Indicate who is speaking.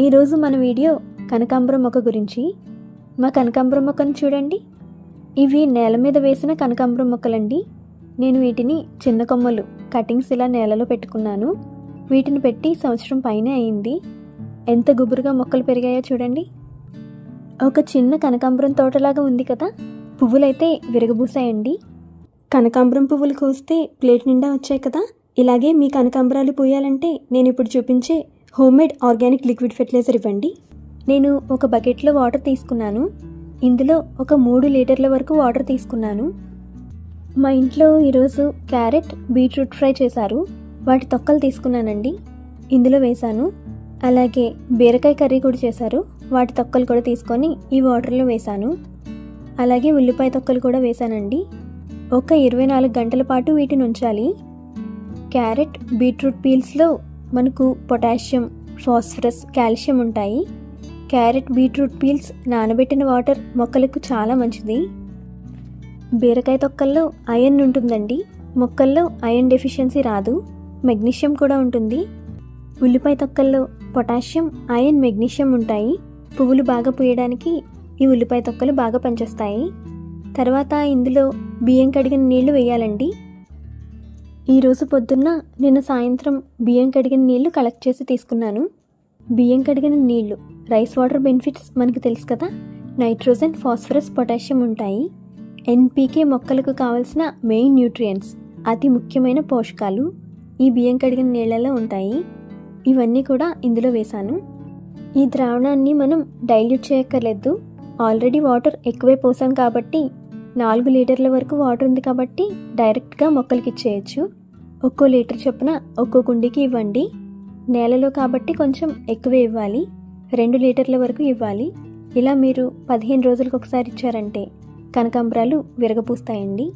Speaker 1: ఈరోజు మన వీడియో కనకాంబరం మొక్క గురించి. మా కనకాంబరం మొక్కను చూడండి. ఇవి నేల మీద వేసిన కనకాంబరం మొక్కలండి నేను వీటిని చిన్న కొమ్మలు కటింగ్స్ ఇలా నేలలో పెట్టుకున్నాను. వీటిని పెట్టి సంవత్సరం పైనే అయింది. ఎంత గుబురుగా మొక్కలు పెరిగాయో చూడండి. ఒక చిన్న కనకాంబరం తోటలాగా ఉంది కదా. పువ్వులైతే విరగబూసాయండి. కనకాంబరం పువ్వులు కోస్తే ప్లేట్ నిండా వచ్చాయి కదా. ఇలాగే మీ కనకాంబరాలు పూయాలంటే నేను ఇప్పుడు చూపించే హోమ్మేడ్ ఆర్గానిక్ లిక్విడ్ ఫెర్టిలైజర్ ఇవ్వండి. నేను ఒక బకెట్లో వాటర్ తీసుకున్నాను. ఇందులో ఒక మూడు లీటర్ల వరకు వాటర్ తీసుకున్నాను. మా ఇంట్లో ఈరోజు క్యారెట్ బీట్రూట్ ఫ్రై చేశారు. వాటి తొక్కలు తీసుకున్నానండి. ఇందులో వేశాను. అలాగే బీరకాయ కర్రీ కూడా చేశారు. వాటి తొక్కలు కూడా తీసుకొని ఈ వాటర్లో వేశాను. అలాగే ఉల్లిపాయ తొక్కలు కూడా వేశానండి. ఒక ఇరవై నాలుగు గంటల పాటు వీటిని ఉంచాలి. క్యారెట్ బీట్రూట్ పీల్స్లో మనకు పొటాషియం ఫాస్ఫరస్ కాల్షియం ఉంటాయి. క్యారెట్ బీట్రూట్ పీల్స్ నానబెట్టిన వాటర్ మొక్కలకు చాలా మంచిది. బీరకాయ తొక్కల్లో ఐరన్ ఉంటుందండి. మొక్కల్లో ఐరన్ డెఫిషియన్సీ రాదు. మెగ్నీషియం కూడా ఉంటుంది. ఉల్లిపాయ తొక్కల్లో పొటాషియం ఐరన్ మెగ్నీషియం ఉంటాయి. పువ్వులు బాగా పూయడానికి ఈ ఉల్లిపాయ తొక్కలు బాగా పనిచేస్తాయి. తర్వాత ఇందులో బియ్యం కడిగిన నీళ్ళు వేయాలండి. ఈరోజు పొద్దున్న నిన్న సాయంత్రం బియ్యం కడిగిన నీళ్ళు కలెక్ట్ చేసి తీసుకున్నాను. బియ్యం కడిగిన నీళ్ళు రైస్ వాటర్ బెనిఫిట్స్ మనకు తెలుసు కదా? నైట్రోజన్ ఫాస్ఫరస్ పొటాషియం ఉంటాయి. ఎన్పీకే మొక్కలకు కావలసిన మెయిన్ న్యూట్రియంట్స్ అతి ముఖ్యమైన పోషకాలు ఈ బియ్యం కడిగిన నీళ్ళలో ఉంటాయి. ఇవన్నీ కూడా ఇందులో వేశాను. ఈ ద్రావణాన్ని మనం డైల్యూట్ చేయక్కర్లేదు. ఆల్రెడీ వాటర్ ఎక్కువే పోసాం కాబట్టి నాలుగు లీటర్ల వరకు వాటర్ ఉంది కాబట్టి డైరెక్ట్గా మొక్కలకి ఇచ్చేయచ్చు. ఒక్కో లీటర్ చొప్పున ఒక్కో కుండీకి ఇవ్వండి. నేలలో కాబట్టి కొంచెం ఎక్కువే ఇవ్వాలి. రెండు లీటర్ల వరకు ఇవ్వాలి. ఇలా మీరు పదిహేను రోజులకు ఒకసారి ఇచ్చారంటే కనకాంబరాలు విరగపూస్తాయండి